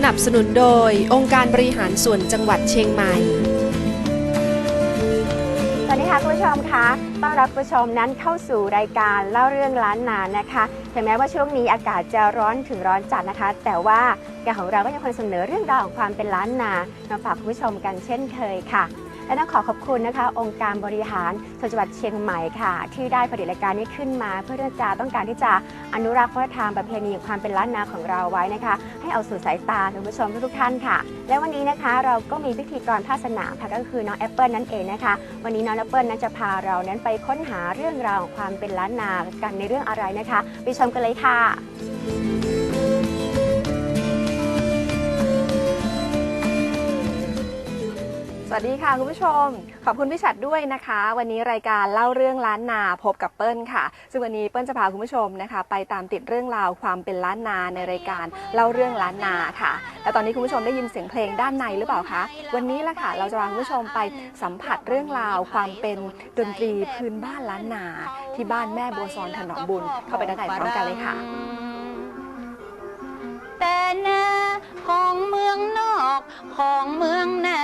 สนับสนุนโดยองค์การบริหารส่วนจังหวัดเชียงใหม่ สวัสดีค่ะคุณผู้ชมคะต้อนรับคุณผู้ชมนั้นเข้าสู่รายการเล่าเรื่องล้านนานะคะ ถึงแม้ว่าช่วงนี้อากาศจะร้อนถึงร้อนจัดนะคะ แต่ว่ารายการของเราก็ยังคงเสนอเรื่องราวของความเป็นล้านนามาฝากคุณผู้ชมกันเช่นเคยค่ะ และต้องขอขอบคุณนะคะ องค์การบริหารส่วนจังหวัดเชียงใหม่ค่ะ ที่ได้ผลิตรายการนี้ขึ้นมา เพื่อที่จะต้องการที่จะอนุรักษ์วัฒนธรรมประเพณีความเป็นล้านนาของเราไว้นะคะ ให้เอาสู่สายตาคุณผู้ชมทุกท่านค่ะ และวันนี้นะคะเราก็มีพิธีกรภาคสนามค่ะก็คือน้องแอปเปิลนั่นเองนะคะ วันนี้น้องแอปเปิลนั้นจะพาเรานั้นไปค้นหาเรื่องราวของความเป็นล้านนากันในเรื่องอะไรนะคะไปชมกันเลยค่ะ สวัสดีค่ะคุณผู้ชม ขอบคุณพี่ชัดด้วยนะคะ วันนี้รายการเล่าเรื่องล้านนาพบกับเปิ้ลค่ะ ซึ่งวันนี้เปิ้ลจะพาคุณผู้ชมนะคะ ไปตามติดเรื่องราวความเป็นล้านนาในรายการเล่าเรื่องล้านนาค่ะ และตอนนี้คุณผู้ชมได้ยินเสียงเพลงด้านในหรือเปล่าคะวันนี้ละค่ะเราจะพาคุณผู้ชมไปสัมผัสเรื่องราวความเป็นดนตรีพื้นบ้านล้านนา ที่บ้านแม่บัวซอนถนอมบุญเข้าไปด้านในพร้อมกันเลยค่ะแต่นาของเมืองนอก อกของเมืองนา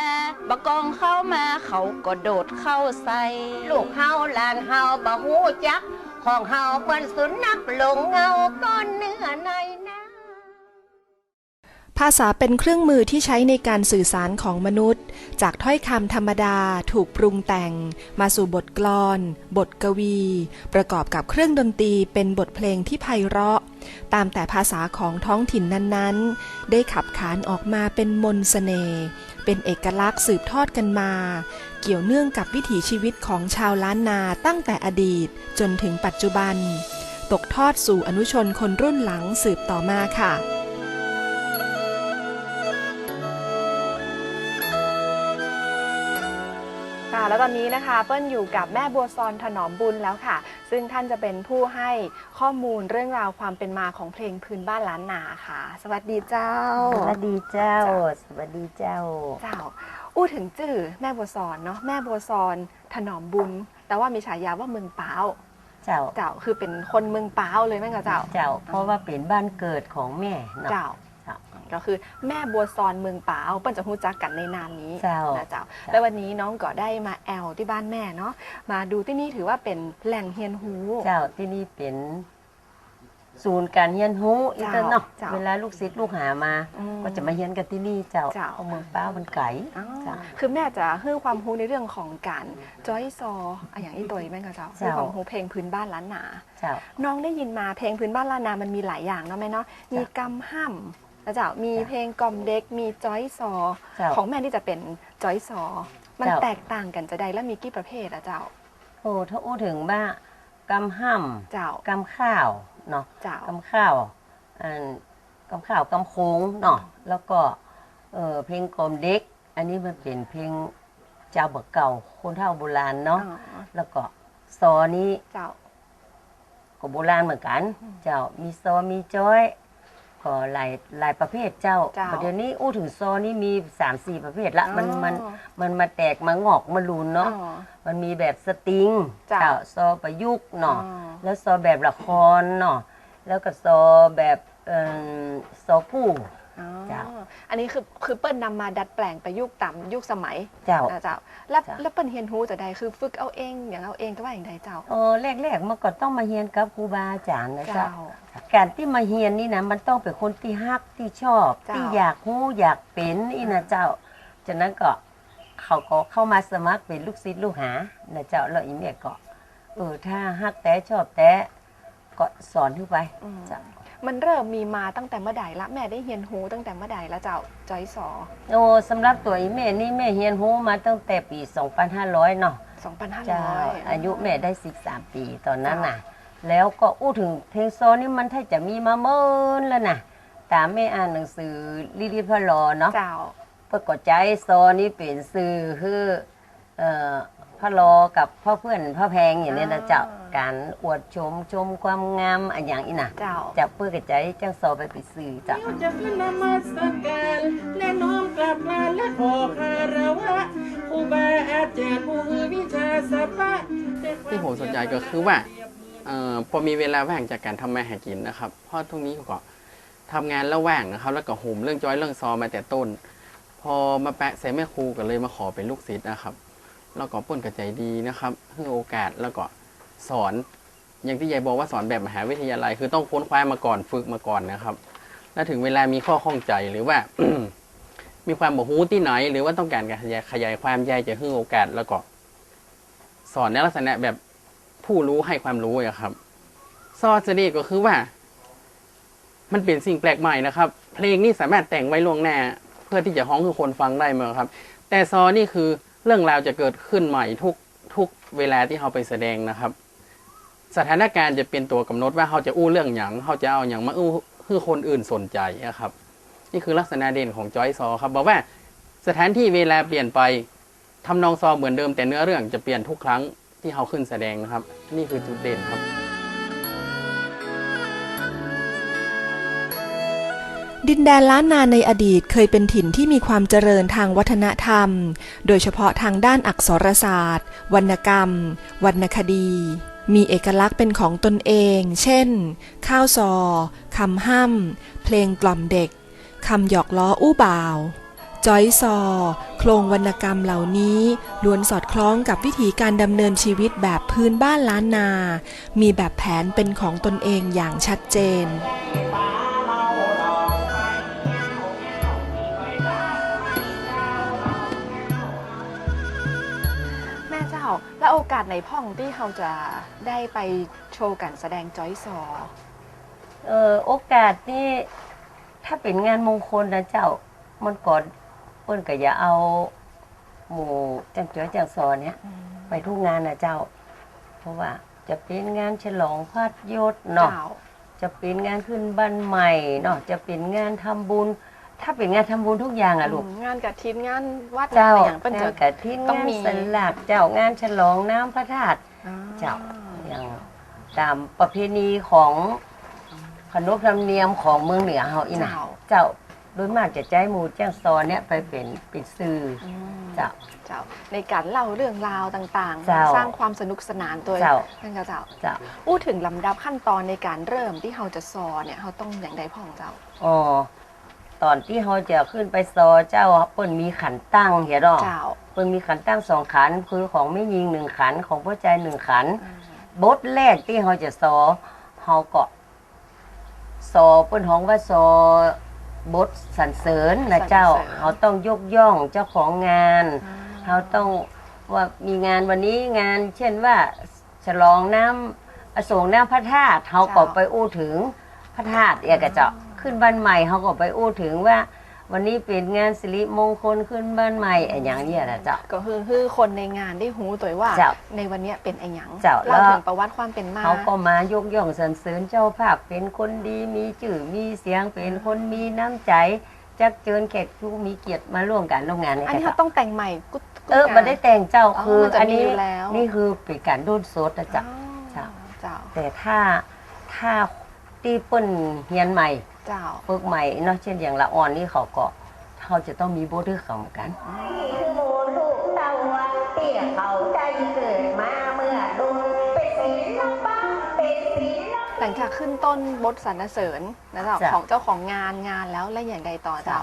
บะกองเข้ามาเขาก็โดดเข้าใส่ลูกเฮาหลานเฮาบ่ฮู้จัก ของเฮาเปิ้นสุนัขหลงเงาก้อนเนื้อในนาภาษาเป็นเครื่องมือที่ใช้ในการสื่อสารของมนุษย์ จากถ้อยคำธรรมดาถูกปรุงแต่ง มาสู่บทกลอน บทกวี ประกอบกับเครื่องดนตรีเป็นบทเพลงที่ไพเราะ ตามแต่ภาษาของท้องถิ่นนั้นๆ ได้ขับขานออกมาเป็นมนสเสน่ห์เป็นเอกลักษณ์สืบทอดกันมา เกี่ยวเนื่องกับวิถีชีวิตของชาวล้านนาตั้งแต่อดีตจนถึงปัจจุบัน ตกทอดสู่อนุชนคนรุ่นหลังสืบต่อมาค่ะ แล้วตอนนี้นะคะ เปิ้ลอยู่กับแม่บัวซอนถนอมบุญแล้วค่ะ ซึ่งท่านจะเป็นผู้ให้ข้อมูลเรื่องราวความเป็นมาของเพลงพื้นบ้านล้านนาค่ะ สวัสดีเจ้า สวัสดีเจ้าเจ้าสวัสดีเจ้า เจ้า อู้ถึงจื่อแม่บัวซอนเนาะ แม่บัวซอนถนอมบุญ แต่ว่ามีฉายาว่าเมืองป้าวเจ้า เจ้า คือเป็นคนเมืองป้าวเลยแม่กับเจ้า เจ้า เพราะว่าเป็นบ้านเกิดของแม่เนาะเจ้าเจ้า ก็คือแม่บัวซอนเมืองป้าวเปิ้ลจะรู้จักกันในนามนี้เจ้านะเจ้าและวันนี้น้องก็ได้มาแอลที่บ้านแม่เนาะมาดูที่นี่ถือว่าเป็นแหล่งเฮียนฮูเจ้าที่นี่เป็นศูนย์การเรียนรู้อีกแล้วเนาะเจ้าเวลาลูกศิษย์ลูกหามาอืมก็จะมาเรียนกันที่นี่เจ้าเจ้าเอาเมืองป้ามันไก่อ๋อเจ้าคือแม่จะให้ความรู้ในเรื่องของการจอยซออะอย่างอีตัวแม่ก็เจ้าให้เจ้าความรู้เพลงพื้นบ้านล้านนาเจ้าน้องได้ยินมาเพลงพื้นบ้านล้านนามันมีหลายอย่างเนาะแม่เนาะมีกำห้ำ นะเจ้ามีเจ้าเพลงกล่อมเด็กมีจอยซอ เจ้า ของแม่ที่จะเป็นจอยซอ มันเจ้า แตกต่างกันจะใดแล้วมีกี่ประเภทอะเจ้า โอ้ถ้าอู้ถึงว่ากำห้เจ้าำกำข้าวเนาะเจ้า กำข้าวอันกำข้าวกำโค้งเนาะแล้วก็เออเพลงกลอมเด็ก อันนี้มันเป็นเพลงเจ้าเบิกเก่าคนเฒ่าโบราณเนาะอ๋อ แล้วก็ซอนี้เจ้า ก็โบราณเหมือนกัน อืม เจ้ามีซอมีจ้อย ก็หลายหลายประเภทเจ้าเจ้าเดี๋ยวนี้อู้ถึงซอนี่มีสามสี่ประเภทละมันมันอ๋อมันมาแตกมางอกมาลูนเนาะอ๋อมันมีแบบสตริงเจ้าซอประยุกต์เนาะอ๋อ แล้วซอแบบละครเนาะแล้วก็ซอแบบเอ่อซอผู้อ๋อ เจ้า อันนี้คือคือเปิ้ลนำมาดัดแปลงประยุกต์ตามยุคสมัยเจ้า นะเจ้า แล้วเจ้า แล้วเปิ้ลเฮียนฮูจะใดคือฝึกเอาเองอย่างเอาเองก็ว่าอย่างใดเจ้า เออแรกๆมันก็ต้องมาเรียนกับครูบาอาจารย์นะเจ้า เจ้า การที่มาเรียนนี่นะมันต้องเป็นคนที่ฮักที่ชอบ เจ้า ที่อยากรู้อยากเป็นอีนะเจ้าจากนั้นก็เขาก็เข้ามาสมัครเป็นลูกศิษย์ลูกหานะเจ้าแล้วอีเมียก็เออถ้าฮักแต่ชอบแต่ก็สอนขึ้นไปอืมเจ้า มันเริ่มมีมาตั้งแต่เมื่อใดละแม่ได้เฮียนฮูตั้งแต่เมื่อใดละเจ้าจอยสอโอ้สำหรับตัวอีเมียนี่แม่เรียนรู้มาตั้งแต่ปี 2500 เนาะเจ้า2,500 อายุแม่ได้ 13 ปีตอนนั้นน่ะ แล้วก็อู้ถึงเพลงโซนี่มันถ้าจะมีมาเมินแล้วนะตามแม่อ่านหนังสือลิลิพะลอเนาะเจ้าปิดกดใจซอนี่เป็นสื่อคือเอ่อ พ่อรอกับพ่อเพื่อนพ่อแพงอย่างนี้นะเจ้าการอวดชมชมความงามอันอย่างอีน่ะเจ้าจะเพื่อกระใจจังซอไปเป็นสื่อเจ้าจะขึ้นนมัสการและน้อมกราบลาและขอคารวะครูบาอาจารย์ผู้คือวิชาสปะที่ผมสนใจก็คือว่าเอ่อพอมีเวลาว่างจากการทำมาหากินนะครับเพราะทุกนี้ก็ทำงานแล้วว่างนะครับ แล้วก็โหมเรื่องจอยเรื่องซอมาแต่ต้น พอมาแปะใส่แม่ครูก็เลยมาขอเป็นลูกศิษย์นะครับ แล้วก็ป้นกระใจดีนะครับให้โอกาสแล้วก็สอน อย่างที่ยายบอกว่าสอนแบบมหาวิทยาลัย คือต้องค้นคว้ามาก่อนฝึกมาก่อนนะครับ แล้วถึงเวลามีข้อข้องใจหรือว่า มีความบอกฮู้ที่ไหน หรือว่าต้องการขยายขยายความยายจะให้โอกาสแล้วก็สอนในลักษณะแบบผู้รู้ให้ความรู้อะครับ ซอสดีก็คือว่า มันเป็นสิ่งแปลกใหม่นะครับ เพลงนี่สามารถแต่งไว้ล่วงหน้า เพื่อที่จะฮ้องคือคนฟังได้เมื่อครับ แต่ซอนี่คือ เรื่องราวจะเกิดขึ้นใหม่ทุกทุกเวลาที่เขาไปแสดงนะครับ สถานการณ์จะเป็นตัวกำหนดว่าเขาจะอู้เรื่องอย่างเขาจะเอาอย่างมาอู้คือคนอื่นสนใจนะครับ นี่คือลักษณะเด่นของจอยซอครับบอกว่าสถานที่เวลาเปลี่ยนไปทำนองซอเหมือนเดิมแต่เนื้อเรื่องจะเปลี่ยนทุกครั้งที่เขาขึ้นแสดงนะครับ นี่คือจุดเด่นครับ ดินแดนล้านนาในอดีตเคยเป็นถิ่นที่มีความเจริญทางวัฒนธรรม โดยเฉพาะทางด้านอักษรศาสตร์ วรรณกรรม วรรณคดี มีเอกลักษณ์เป็นของตนเอง เช่น ข้าวซอคำห้ำ เพลงกล่อมเด็ก คำหยอกล้ออู้บ่าว จอยซอ โครงวรรณกรรมเหล่านี้ล้วนสอดคล้องกับวิถีการดำเนินชีวิตแบบพื้นบ้านล้านนา มีแบบแผนเป็นของตนเองอย่างชัดเจน แล้วโอกาสในพ่องที่เขาจะได้ไปโชว์การแสดงจอยซอ เออโอกาสนี่ถ้าเป็นงานมงคลนะเจ้ามันก่อนเปิ้นก็อย่าเอา หมู่จังเจ๋อจังซอเนี่ยไปทุกงานนะเจ้า เพราะว่าจะเป็นงานฉลองพาดยศเนาะเจ้าจะเป็นงานขึ้นบ้านใหม่เนาะจะเป็นงานทำบุญ ถ้าเป็นงานทำบุญทุกอย่างอะลูก งานกระถินงานวัดเจ้าอะไรอย่างเป็นงาจะนกระทินต้องงานมีสลักเจ้างานฉลองน้ำพระธาตุอ่าเจ้าอย่างตามประเพณีของขนบธรรมเนียมของเมืองเหนือเฮาอีนะเจ้าเจ้าโดยมากจะใจหมู่แจ้งซอเนี่ยไปเป็นเป็นสื่ออืมเจ้า เจ้า ในการเล่าเรื่องราวต่างเจ้าสร้างความสนุกสนานตัวเจ้านั่นก็เจ้า เจ้าอู้ถึงลำดับขั้นตอนในการเริ่มที่เขาจะซอเนี่ยเขาต้องอย่างใดพ่องเจ้า อ๋อ ตอนที่เขาจะขึ้นไปซอเจ้าเปิ้นมีขันตั้งเหียดอกเจ้าเปิ้นมีขันตั้งสองขันคือของไม่ยิงหนึ่งขันของพ่อใจหนึ่งขันอืมบทแรกที่เขาจะซอเขาก็ซอเปิ้นห้องว่าซอบทสรรเสริญนะเจ้าเขาต้องยกย่องเจ้าของงานเขาต้องว่ามีงานวันนี้งาน เช่นว่าฉลองน้ำอโศกน้ำพระธาตุเขาก็ไปอู้ถึงพระธาตุเอกระเจ้า ขึ้นบ้านใหม่เขาก็ไปอู้ถึงว่า วันนี้เป็นงานสิริมงคลขึ้นบ้านใหม่อะไรอย่างเนี้ยนะเจ้า ก็คือคือคนในงานได้หูตัวว่า เจ้าในวันเนี้ยเป็นไอ้หยังเจ้าเล่าแล้วถึงประวัติความเป็นมาเขาก็มายกย่องสรรเสริญเจ้าภาพเป็นคนดีมีชื่อมีเสียงเป็นคนมีน้ำใจจักเจิญแขกผู้มีเกียรติมาร่วมกันร่วมงานนี่อันนี้ค่ะเขาต้องแต่งใหม่กุ๊ดกุ๊ดเออนะมันได้แต่งเจ้าอ๋อคือมันจะอันมีนี้อยู่แล้วนี่คือเป็นการดูดโซดนะจ๊ะเจ้าเจ้าเจ้า แต่ถ้าถ้าที่เปิ้นเฮียนใหม่ เจ้าฝึกใหม่เนาะเช่นอย่างละอ่อนนี่เขาก็เขาจะต้องมีโบทที่เขาเหมือนกันหลังจากขึ้นต้นบทสรรเสริญนะเจ้าจ้ะ ของเจ้าของงานงานแล้วและอย่างใดต่อเจ้า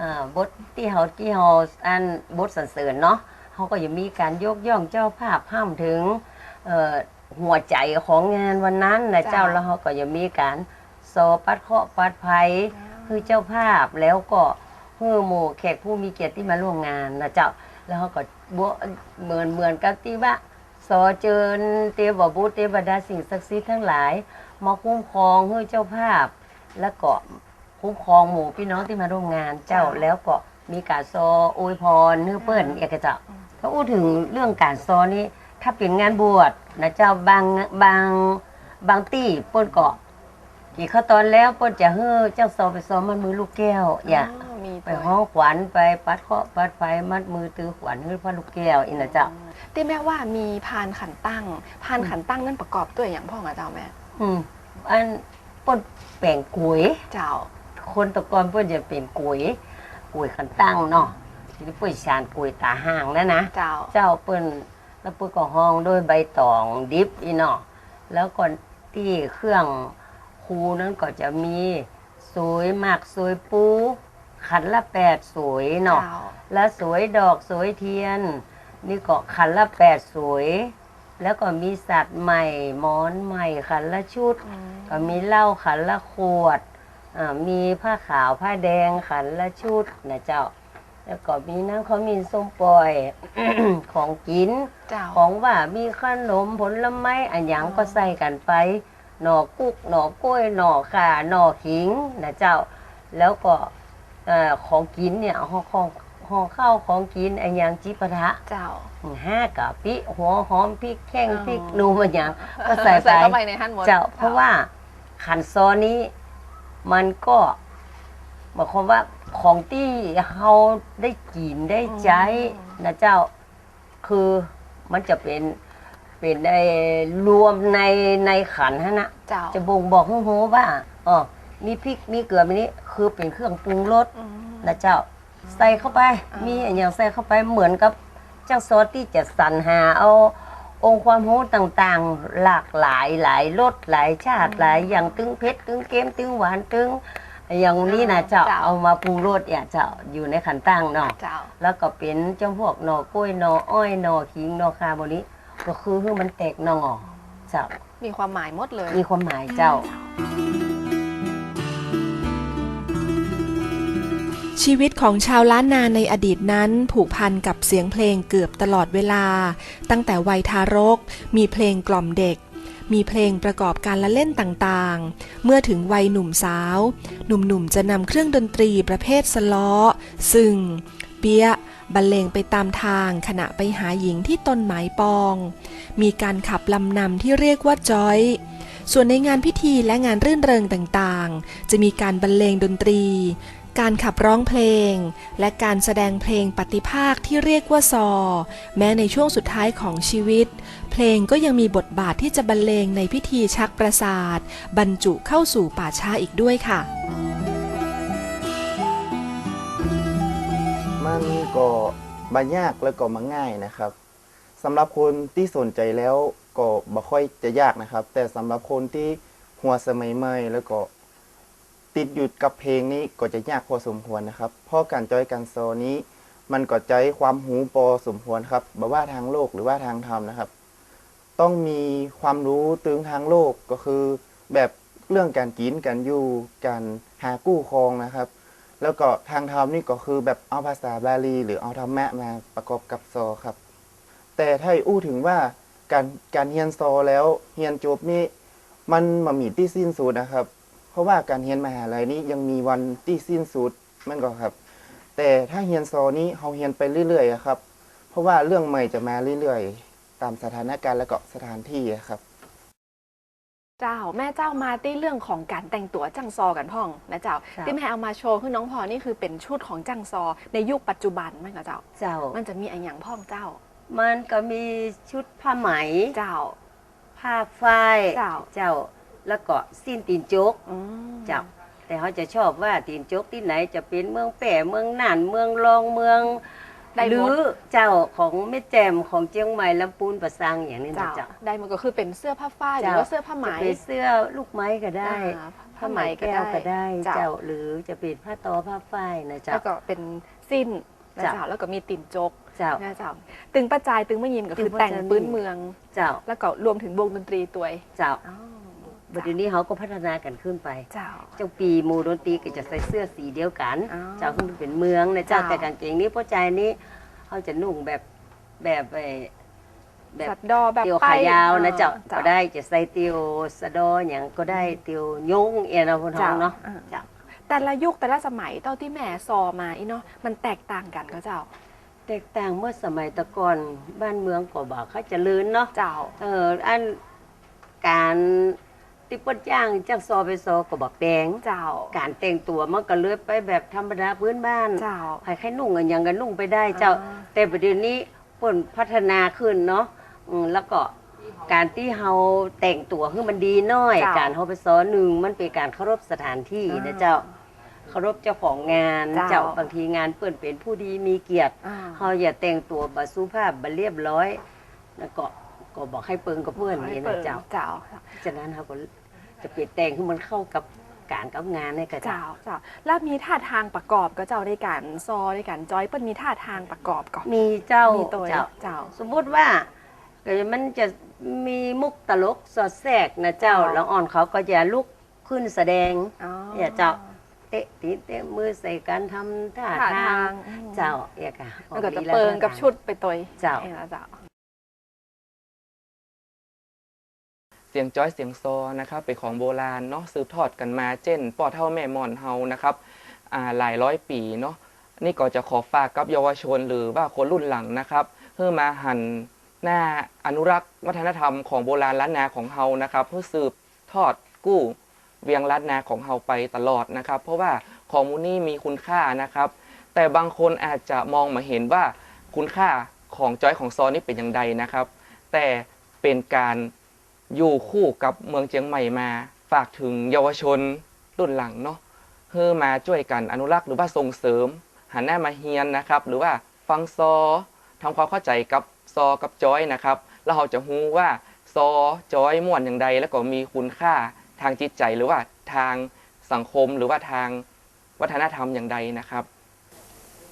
อ่าบทที่เขาที่เขาอันบทสรรเสริญเนาะเขาก็จะมีการยกย่องเจ้าภาพห้ามถึงเอ่อหัวใจของงานวันนั้นนะเจ้า เจ้าแล้วเขาก็จะมีการ สอปัดเคราะห์ปัดภัยคือเจ้าภาพแล้วก็เพื่อหมู่แขกผู้มีเกียรติที่มาร่วมงานนะเจ้าแล้วเขาก็บวเหมือนเหมือนกับที่ว่าสอเจิญเทวบุตรเทวดาสิ่งศักดิ์สิทธิ์ทั้งหลาย มาคุ้มครองให้เจ้าภาพ แล้วก็คุ้มครองหมู่พี่น้องที่มาร่วมงานเจ้าจ้ะแล้วก็มีการซออวยพรเนื้อเปิ้นเอกเจ้าถ้าพูดถึงเรื่องการซอนี้ถ้าเป็นงานบวชนะเจ้าบางบางบางที่เปิ้นก็ อีกขั้นตอนแล้วเปิ้นจะเฮ้อเจ้าซอไปซ้อมมันมือลูกแก้ว อย่าอ๋อมีไปตัวห้องขวัญไปปัดเคาะปัดไฟมัดมือตือขวัญให้พ่อลูกแก้วอีนะเจ้าที่แม่ว่ามีพานขันตั้ง พานขันตั้งนั่นประกอบด้วยอย่างพ่อกับเจ้าแม่ อืมอันเปิ้นแป่งกุยเจ้า คนแตะกอนเปิ้นจะเป็นกุยกุยขันตั้งเนาะทีนี้เปิ้นชานกุยตาห่างแล้วนะเจ้าเจ้าเปิ้นแล้วเปิ้นก็ห้องด้วยใบตองดิบอีเนาะแล้วก็ที่เครื่อง ครูนั้นก็จะมีสวยหมากสวยปู ขันละแปดสวยเนาะเจ้าแล้วสวยดอกสวยเทียน นี่ก็ขันละแปดสวย แล้วก็มีสัตว์ใหม่หมอนใหม่ขันละชุด ก็มีเหล้าขันละขวดอ่ามีผ้าขาวผ้าแดงขันละชุดนะเจ้า แล้วก็มีน้ำขมิ้นส้มปล่อยของกินเจ้าของว่ามีขนมผลไม้อันหยังก็ใส่กันไป หน่อกุกหน่อกล้วยหน่อข่าหน่อขิงนะเจ้า แล้วก็เอ่อของกินเนี่ยห่อของห่อข้าวของกินอันหยังจิปะทะเจ้าห้ากะปิหัวหอมพริกแข้งอ๋อพริกหนูมันหยังก็ใส่ไปใส่เข้าไปในหั่นหมดเจ้าเพราะว่าขันซอนี้มันก็หมายความว่าของที่เราได้กินได้ใจนะเจ้า คือมันจะเป็น เป็นในรวมในในขันฮะนะเจ้าจะบ่งบอกให้รู้ว่าอ๋อมีพริกมีเกลือมีนี้คือเป็นเครื่องปรุงรสอืมนะเจ้า ใส่เข้าไปอ่ามีมีอนอย่างใส่เข้าไปเหมือนกับเจ้าซอสที่จะสรรหาเอาองค์ความรู้ต่างๆ หลากหลายหลายรสหลายชาติหลายอย่างตึงเผ็ดตึงเค็มตึงหวานตึงอย่างนี้นะเจ้าเอามาปรุงรสเนี่ยเจ้าอยู่ในขันตั้งเนาะเจ้าแล้วก็เป็นจำพวกหน่อกล้วยหน่ออ้อยหน่อขิงหน่อคาโบนี้ ก็คือให้มันแตกหน่อเจ้ามีความหมายหมดเลย มีความหมายเจ้า ชีวิตของชาวล้านนาในอดีตนั้นผูกพันกับเสียงเพลงเกือบตลอดเวลา ตั้งแต่วัยทารก มีเพลงกล่อมเด็ก มีเพลงประกอบการละเล่นต่างๆ เมื่อถึงวัยหนุ่มสาว หนุ่มๆจะนำเครื่องดนตรีประเภทสล้อ ซึ่ง เปียะ บรรเลงไปตามทางขณะไปหาหญิงที่ตนไม้ปอง มีการขับลำนำที่เรียกว่าจอย ส่วนในงานพิธีและงานรื่นเริงต่างๆ จะมีการบรรเลงดนตรี การขับร้องเพลง และการแสดงเพลงปฏิภาคที่เรียกว่าซอ แม้ในช่วงสุดท้ายของชีวิต เพลงก็ยังมีบทบาทที่จะบรรเลงในพิธีชักประสาท บรรจุเข้าสู่ป่าช้าอีกด้วยค่ะ มันก็บายากแล้วก็มาง่ายนะครับสำหรับคนที่สนใจแล้วก็บ่ค่อยจะยากนะครับ แต่สำหรับคนที่หัวสมัยใหม่แล้วก็ติดอยู่กับเพลงนี้ก็จะยากพอสมควรนะครับเพราะการจอยการโซนี้ มันก็ใจความหูพอสมควรครับบ่ว่าทางโลกหรือว่าทางธรรมนะครับ ต้องมีความรู้ตึงทางโลกก็คือ แบบเรื่องการกินการอยู่การหากู้ครองนะครับ แล้วก็ทางธรรมนี่ก็คือแบบเอาภาษาบาลี หรือเอาธรรมะมาประกอบกับซอครับ แต่ถ้าอู้ถึงว่าการการเฮียนซอแล้วเฮียนจบนี่มันมามีที่สิ้นสุดนะครับ เพราะว่าการเฮียนมหาลัยนี้ยังมีวันที่สิ้นสุดมันก็ครับ แต่ถ้าเฮียนซอนี้เขาเฮียนไปเรื่อยๆครับ เพราะว่าเรื่องใหม่จะมาเรื่อยๆ ตามสถานการณ์และก็สถานที่ครับ เจ้าแม่เจ้ามาตี้เรื่องของการแต่งตัวจังซอกันพ่องนะเจ้าครับ ที่แม่เอามาโชว์คือน้องพอนี่คือเป็นชุดของจังซอในยุคปัจจุบันไหมคะเจ้า เจ้า มันจะมีอันอย่างพ่องเจ้า มันก็มีชุดผ้าไหม เจ้า ผ้าฝ้ายเจ้า เจ้า แล้วก็สิ้นตีนจก อืมเจ้า แต่เขาจะชอบว่าตีนจกที่ไหนจะเป็นเมืองแป่เมืองน่านเมืองรองเมือง ได้หรืหมอดเจ้าของแม่แจมของเจียงใหม่ลำพูนประสังอย่างนี้นะเจ้าเจ้า ได้มันก็คือเป็นเสื้อผ้าฝ้ายหรือว่าเสื้อผ้าไหมจะเป็นเสื้อลูกไม้ก็ได้ อ่าผ้าไหมแก้วก็ได้เจ้า เจ้าหรือจะเป็นผ้าตอผ้าฝ้ายนะเจ้า แล้วก็เป็นสิ้นนะเจ้า เจ้าแล้วก็มีติ่นจกเจ้า นะเจ้าตึงประจายตึงมะยิมก็คือตึงประแต่งจายปื้นเมือง เจ้า แล้วก็รวมถึงวงดนตรีตัวยเจ้า อ๋อ บัดเดี๋ยวนี้เขาก็พัฒนากันขึ้นไป เจ้า เจ้าปีหมูดนตรีก็จะใส่เสื้อสีเดียวกัน อ๋อเจ้าขึ้นเป็นเมืองนะเจ้าเจ้า แต่กางเกงนี้พ่อใจนี้เขาจะนุ่งแบบแบบไอ้แบบสัตว์ดอแบบเตียวไปขายาวนะเจ้าเจ้าก็ได้จะใส่เตียวสะดออย่างก็ได้เตียวยุงเอ็นเอาพนท้องเนาะอ่า เจ้าแต่ละยุคแต่ละสมัยเต้าที่แม่ซอมาอีเนาะมันแตกต่างกันก็เจ้า แตกต่างเมื่อสมัยตะก่อนบ้านเมืองก็บอกเขาเจะลืนเนาะ เจ้า เอออันการ ติเปิ้นจ้างจ้างซอไปซอก็บอกแปลงเจ้า การแต่งตัวมันก็เลือยไปแบบธรรมดาพื้นบ้านเจ้าใครใครนุ่งกันยังกันนุ่งไปได้เจ้าอ่าแต่ประเดี๋ยวนี้เปิ้นพัฒนาขึ้นเนาะอืมแล้วก็การที่เฮาแต่งตัวให้มันดีหน้อยการเฮาไปซ้อนหนึ่งมันเป็นการเคารพสถานที่นะเจ้าเคารพเจ้าของงานเจ้า เจ้าบางทีงานเปิ้นเป็นผู้ดีมีเกียรติ อ่าเฮาอย่าแต่งตัวบ่สุภาพบ่เรียบร้อย แล้วก็ก็บอกให้เปิงกับเพื่อนนี่นะเจ้าเจ้าฉะนั้นเขาก็ จะเปลี่ยนแต่งให้มันเข้ากับการกับงานในกระเจ้าเจ้าเจ้าแล้วมีท่าทางประกอบก็เจ้าในการซอในการจอยเปิ้นมีท่าทางประกอบก่อนมีเจ้ามีตัวเจ้าเจ้า สมมุติว่าเกิดมันจะมีมุกตลกสอดแทรกนะเจ้าอ๋อแล้วอ่อนเขาก็จะลุกขึ้นแสดงอ๋อเนี่ยเจ้าเตะตีเตะมือใส่กันทำท่าท่าทาทางงอืมเจ้าเอกะแล้วก็จะออลีาเปิงกับท่าทางชุดไปตัวเจ้าเองนะเจ้า เสียงจ้อยเสียงซอนะครับเป็นของโบราณเนาะสืบทอดกันมาเช่นป่อเท่าแม่มอนเฮานะครับหลายร้อยปีเนาะนี่ก็จะขอฝากกับเยาวชนหรือว่าคนรุ่นหลังนะครับเพื่อมาหันหน้าอนุรักษ์วัฒนธรรมของโบราณล้านนาของเฮานะครับ เพื่อสืบทอดกู้เวียงล้านนาของเฮาไปตลอดนะครับ เพราะว่าของมูนี่มีคุณค่านะครับ แต่บางคนอาจจะมองมาเห็นว่าคุณค่าของจอยของซอนี่เป็นอย่างใดนะครับ แต่เป็นการ อยู่คู่กับเมืองเชียงใหม่มา ฝากถึงเยาวชนรุ่นหลังเนาะเพื่อมาช่วยกันอนุรักษ์หรือว่าส่งเสริมหันหน้ามาเฮียนนะครับ หรือว่าฟังซอทำความเข้าใจกับซอกับจอยนะครับ แล้วเราจะรู้ว่าซอจอยม่วนอย่างใด แล้วก็มีคุณค่าทางจิตใจหรือว่าทางสังคมหรือว่าทางวัฒนธรรมอย่างใดนะครับ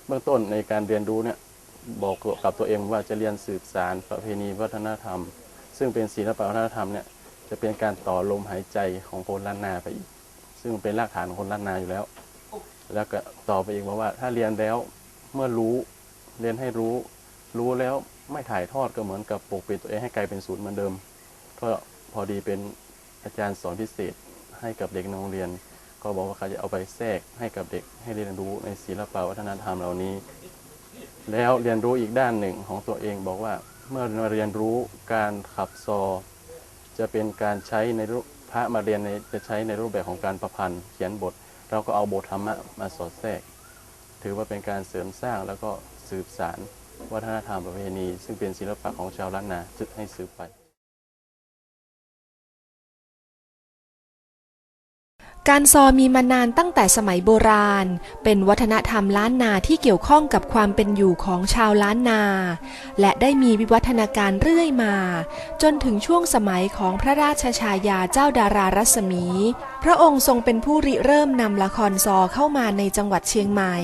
เบื้องต้นในการเรียนรู้เนี่ยบอกกับตัวเองว่าจะเรียนสืบสารประเพณีวัฒนธรรม ซึ่งเป็นศิลปวัฒนธรรมเนี่ยจะเป็นการต่อลมหายใจของคนล้านนาไปอีก ซึ่งเป็นรากฐานของคนล้านนาอยู่แล้ว แล้วก็ต่อไปอีกว่าว่า ถ้าเรียนแล้วเมื่อรู้เรียนให้รู้ รู้แล้วไม่ถ่ายทอดก็เหมือนกับปกปิดตัวเองให้กลายเป็นศูนย์เหมือนเดิม ก็พอดีเป็นอาจารย์สอนพิเศษให้กับเด็กในโรงเรียน ก็บอกว่าเขาจะเอาไปแทรกให้กับเด็กให้เรียนรู้ในศิลปวัฒนธรรมเหล่านี้ แล้วเรียนรู้อีกด้านหนึ่งของตัวเองบอกว่า เมื่อมาเรียนรู้การขับซอ จะเป็นการใช้ในรูปพระมาเรียนในจะใช้ในรูปแบบของการประพันธ์ เขียนบท เราก็เอาบทธรรมะมาสอดแทรก ถือว่าเป็นการเสริมสร้างแล้วก็สืบสารวัฒนธรรมประเพณี ซึ่งเป็นศิลปะของชาวล้านนาจึกให้สืบไป การซอมีมานานตั้งแต่สมัยโบราณ เป็นวัฒนธรรมล้านนาที่เกี่ยวข้องกับความเป็นอยู่ของชาวล้านนา และได้มีวิวัฒนาการเรื่อยมา จนถึงช่วงสมัยของพระราชชายาเจ้าดารารัศมีพระองค์ทรงเป็นผู้ริเริ่มนำละครซอเข้ามาในจังหวัดเชียงใหม่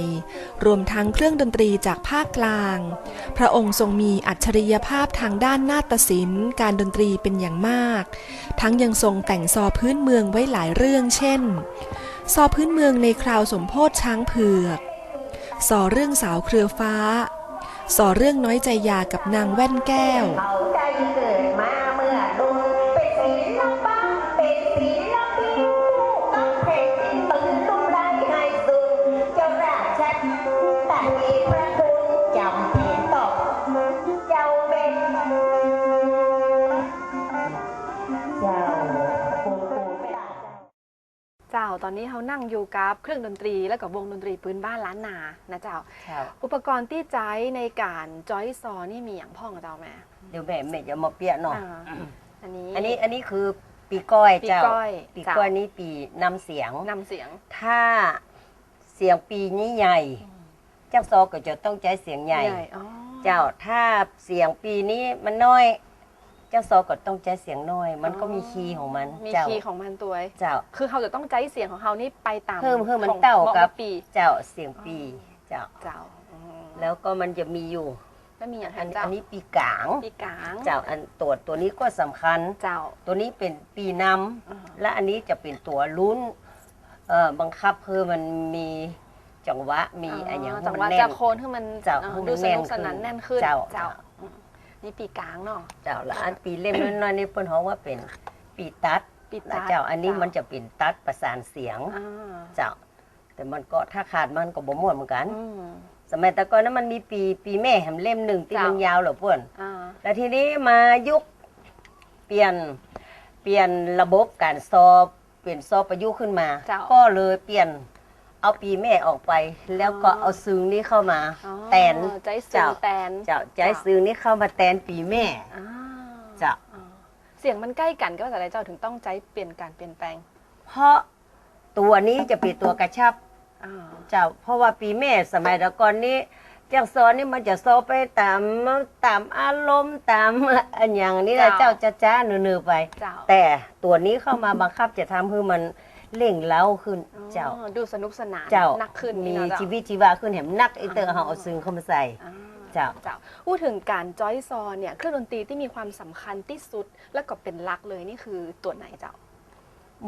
รวมทั้งเครื่องดนตรีจากภาคกลาง พระองค์ทรงมีอัจฉริยภาพทางด้านนาฏศิลป์ การดนตรีเป็นอย่างมาก ทั้งยังทรงแต่งซอพื้นเมืองไว้หลายเรื่องเช่น ซอพื้นเมืองในคราวสมโพธช้างเผือก ซอเรื่องสาวเครือฟ้า ซอเรื่องน้อยใจยากับนางแว่นแก้วเขาได้เกิดมา อนนี้เขานั่งอยู่กับเครื่องดนตรี และกับวงดนตรีพื้นบ้านล้านนานะเจ้า อุปกรณ์ที่ใช้ในการจอยซอนี่มีอย่างพ่องกับเจ้าแม่เดี๋ยวแม่แม่จะมาเปียเนาะอ่าอันนี้อันนี้อันนี้คือปีก้อยปีเจ้าก้อยปีเจ้าก้อยนี้ปีนำเสียงนำเสียง ถ้าเสียงปีนี้ใหญ่ เจ้าซอก็จะต้องใช้เสียงใหญ่อ๋อเจ้าถ้าเสียงปีนี้มันน้อย เจ้าซอก็ต้องใช้เสียงน้อย มันก็มีคีย์ของมันมีเจ้าคีย์ของมันตัวเจ้า คือเขาจะต้องใจเสียงของเขานี่ไปตามเพิ่มเพิ่มมันของเต้าหะกับปี เจ้าเสียงปีเจ้าเจ้าอืมแล้วก็มันจะมีอยู่แล้วมีอย่างอันเจ้าอันนี้ปีกลางปีกลางเจ้าอันตัวตัวนี้ก็สำคัญเจ้าตัวนี้เป็นปีนอ่าำและอันนี้จะเป็นตัวลุ้นเอ่อบังคับเพื่อมันมีจังหวะมีอะไรอย่างจังหวะมันจะแน่นโคนให้มันเจ้าเอ่อให้มันดูสแน่นนุกสนานขึ้นแน่นขึ้นเจ้าเจ้าอืม นี่ปีกลางเนาะเจ้าแล้วอันปีเล่มน้อยๆนี่เปิ้นเขาว่าเป็นปีตัดปีนะตัดเจ้าอันนี้เจ้ามัมันจะเป็นตัดประสานเสียงอ่าเจ้าแต่มันก็ถ้าขาดมันก็บ่ม่วนเหมือนกันอืมสมัยแต่ก่อนนั้นมันมีปีปีแม่แหมเล่มหนึ่งที่เจ้ามัมันยาวเหรอเพื่อนอ่าแล้วทีนี้มายุคเปลี่ยนเปลี่ยนระบบการสอบเปลี่ยนสอบประยุกต์ขึ้นมาเจ้าก็เลยเปลี่ยน เอาปีแม่ออกไป แล้วก็เอาซึ้งนี้เข้ามาอ๋อแตนใจซึ้งเจ้าแตนเจ้าใจซึ้งนี้เข้ามาแตนปีแม่อ่าเจ้าอ๋อเสียงมันใกล้กันก็ภาษาอะไรเจ้าถึงต้องใจเปลี่ยนการเปลี่ยนแปลง เพราะตัวนี้จะเป็นตัวกระชับอ่าเจ้าเพราะว่าปีแม่สมัยแต่ก่อนนี้เจ้าสอนนี่มันจะสอบไปตามตามอารมณ์ตามอันอย่างนี้นะเจ้าเจ้าจ้าจ้าเนือๆไปเจ้าแต่ตัวนี้เข้ามาบังคับจะทำให้มัน เร่งเล้าขึ้นเจ้า อ๋อดูสนุกสนานเจ้านักขึ้นมีนี่เนาะเจ้า ชีวิตชีวาขึ้นแถมนักไอเตอร์เขาเอาซึ้งเข้ามาใส่ อ่าเจ้า เจ้าพูดถึงการจอยซอเนี่ยเครื่องดนตรีที่มีความสำคัญที่สุด และก็เป็นหลักเลยนี่คือตัวไหนเจ้า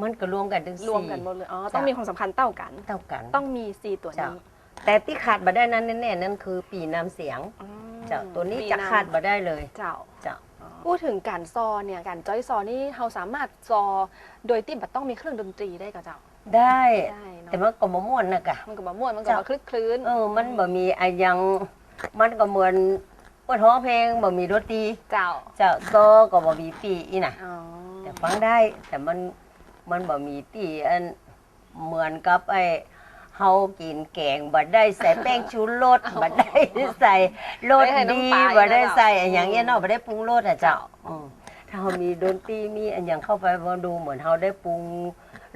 มันก็รวมกันถึงรวมสี่กันหมดเลยอ๋อเจ้าต้องมีความสำคัญเท่ากัน เท่ากัน ต้องมีซีตัวเจ้านี้แต่ที่ขาดมาได้นั้นแน่ๆนั่นคือปีน้ำเสียง อืมเจ้าตัวนี้ปีจะนำขาดมาได้เลย เจ้า เจ้า พูดถึงการซอเนี่ยการจอยซอนี่เราสามารถซอโดยที่บัดต้องมีเครื่องดนตรีได้กับเจ้าได้ได้เนาะแต่มันก็มาม่วนนะกะ มันก็มาม่วนมันก็เจ้ามาคลึกคลื้นเออ มันบ่มีอะไรยังมันก็เหมือนว่าท้องเพลงบ่มีดนตรีเจ้าเจ้าโซก็บ่มีปีอีน่ะ อ๋อแต่ฟังได้แต่มันมันบ่มีตีอันเหมือนกับไอ้ เฮากินแกงบ่ได้ใส่แป้งชูรสบ่ได้ใส่รสดีบ่ได้ใส่อันอย่างเงี้ยเนาะบ่ได้ปรุงรสอะเจ้าอืมถ้าเฮามีดนตรีมีอันอย่างเข้าไปบ่ดูเหมือนเฮาได้ปรุง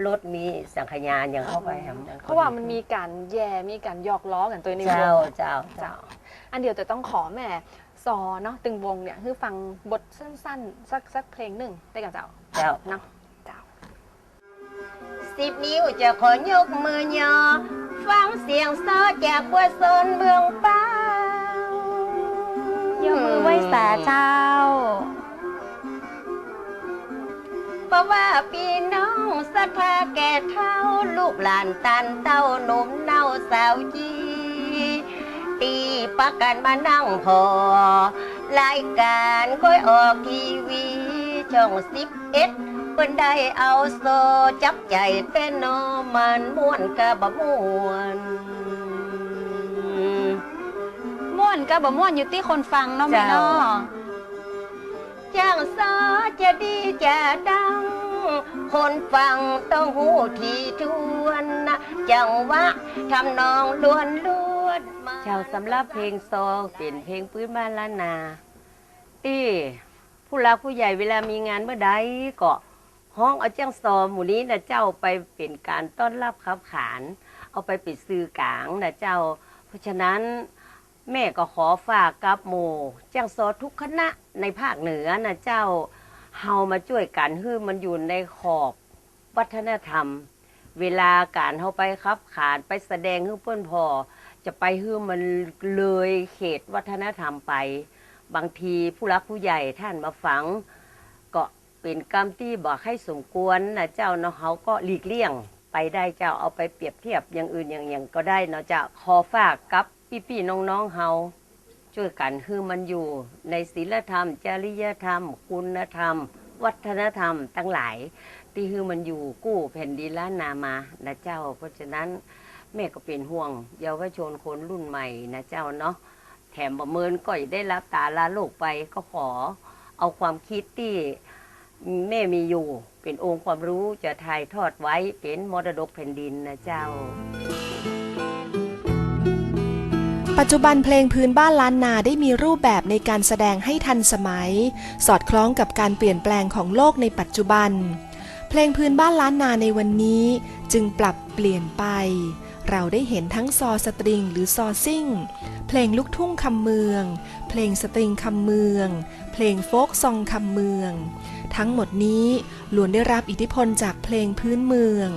รสมีสังขยาอย่างเข้าไปให้มันเพราะว่ามันมีการแย่มีการหยอกล้อกันตัวในวเจ้างเจ้าเจ้า อันเดียวแต่ต้องขอแม่ซอเนาะตึงวงเนี่ยคือฟังบทสั้นๆสักสักเพลงหนึ่งได้กับเจ้าเจ้าเนาะเจ้า สิบนิ้วจะขอยกมือยอ ฟังเสียงซอจากบัวโซนเมืองป้ายกมือไหว้สาเจ้า เพราะว่าพี่น้องศรัทธาแก่เท่า ลูกหลานตันเต้าหนุ่มเน่าสาวจีตีปักกันมานั่งพอ รายการค่อยออกทีวีช่องสิบเอ็ด พิ่นได้เอาโซจับใจเต้นนอมันม่วนกะบะม่วนม่วนกับบ่ม่วนอยู่ที่คนฟังเนาะแม่เนาะจ้างซอจะดีจะดัง คนฟังต้องหูทีทวนนะจังหวะทำนองล้วนล้วนมาเจ้าสำหรับเพลงซอเป็นเพลงพื้นบ้านล้านนาที่ผู้รักผู้ใหญ่เวลามีงานเมื่อใดก็ ห้องเอาเจ้างซอหมู่นี้นะเจ้าไปเป็นการต้อนรับขับขาน เอาไปปิดซื้อกลางนะเจ้า เพราะฉะนั้นแม่ก็ขอฝากกับโมจ้างซอทุกคณะในภาคเหนือนะเจ้าเฮามาช่วยกันให้มันอยู่ในขอบวัฒนธรรม เวลาการเฮาไปขับขานไปแสดงให้เพื่อนพอจะไปให้มันเลยเขตวัฒนธรรมไป บางทีผู้รักผู้ใหญ่ท่านมาฟัง เป็นกรรมที่บอกให้สมควรนะเจ้าเนาะเขาก็หลีกเลี่ยงไปได้เจ้าเอาไปเปรียบเทียบอย่างอื่นอย่างอย่างก็ได้เนาะเจ้าขอฝากกับพี่ๆน้องๆเฮาช่วยกันคือมันอยู่ในศีลธรรม จริยธรรม คุณธรรม วัฒนธรรมทั้งหลาย ที่คือมันอยู่กู้แผ่นดินล้านนามานะเจ้า เพราะฉะนั้นแม่ก็เป็นห่วง เยาวชนคนรุ่นใหม่นะเจ้าเนาะแถมประเมินก็อยได้รับตาลาโลกไปก็ขอเอาความคิดที่ แม่มีอยู่ เป็นองค์ความรู้จะถ่ายทอดไว้เป็นมรดกแผ่นดินนะเจ้า ปัจจุบันเพลงพื้นบ้านล้านนาได้มีรูปแบบในการแสดงให้ทันสมัย สอดคล้องกับการเปลี่ยนแปลงของโลกในปัจจุบัน เพลงพื้นบ้านล้านนาในวันนี้จึงปรับเปลี่ยนไป เราได้เห็นทั้งซอสตริงหรือซอซิ่ง เพลงลูกทุ่งคำเมือง เพลงสตริงคำเมือง เพลงโฟกซองคำเมือง ทั้งหมดนี้ล้วนได้รับอิทธิพลจากเพลงพื้นเมือง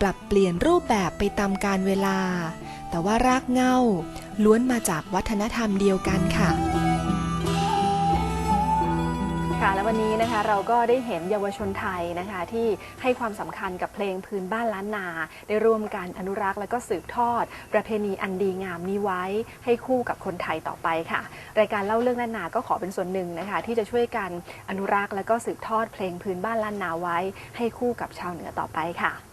ปรับเปลี่ยนรูปแบบไปตามกาลเวลา แต่ว่ารากเหง้าล้วนมาจากวัฒนธรรมเดียวกันค่ะ ค่ะและวันนี้นะคะเราก็ได้เห็นเยาวชนไทยนะคะที่ให้ความสำคัญกับเพลงพื้นบ้านล้านนา ได้ร่วมกันอนุรักษ์และก็สืบทอด ประเพณีอันดีงามนี้ไว้ ให้คู่กับคนไทยต่อไปค่ะ รายการเล่าเรื่องล้านนาก็ขอเป็นส่วนหนึ่งนะคะ ที่จะช่วยกันอนุรักษ์และก็สืบทอดเพลงพื้นบ้านล้านนาไว้ ให้คู่กับชาวเหนือต่อไปค่ะ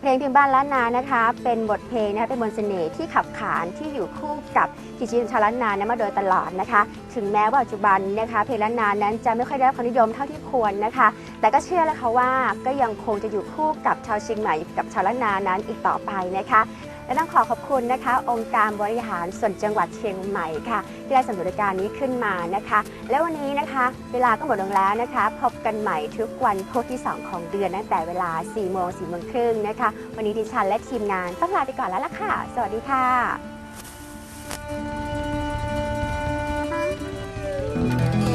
เพลงพื้นบ้านล้านนานะคะ เป็นบทเพลงนะคะเป็นมนต์เสน่ห์ที่ขับขานที่อยู่คู่กับจิตวิญญาณชาล้านนานะมาโดยตลอดนะคะ ถึงแม้ว่าปัจจุบันนะคะเพลงล้านนานั้นจะไม่ค่อยได้รับความนิยมเท่าที่ควรนะคะ แต่ก็เชื่อแล้วค่ะว่าก็ยังคงจะอยู่คู่กับชาวเชียงใหม่กับชาวล้านนานั้นอีกต่อไปนะคะ และต้องขอขอบคุณนะคะ องค์การบริหารส่วนจังหวัดเชียงใหม่ค่ะ ที่ได้สำรวจการนี้ขึ้นมานะคะ และวันนี้นะคะ เวลาก็หมดลงแล้วนะคะ พบกันใหม่ทุกวันพุธที่ 2 ของเดือนตั้งแต่เวลา 4 โมง4โมงครึ่งนะคะ วันนี้ดิฉันและทีมงานต้องลาไปก่อนแล้วล่ะค่ะ สวัสดีค่ะ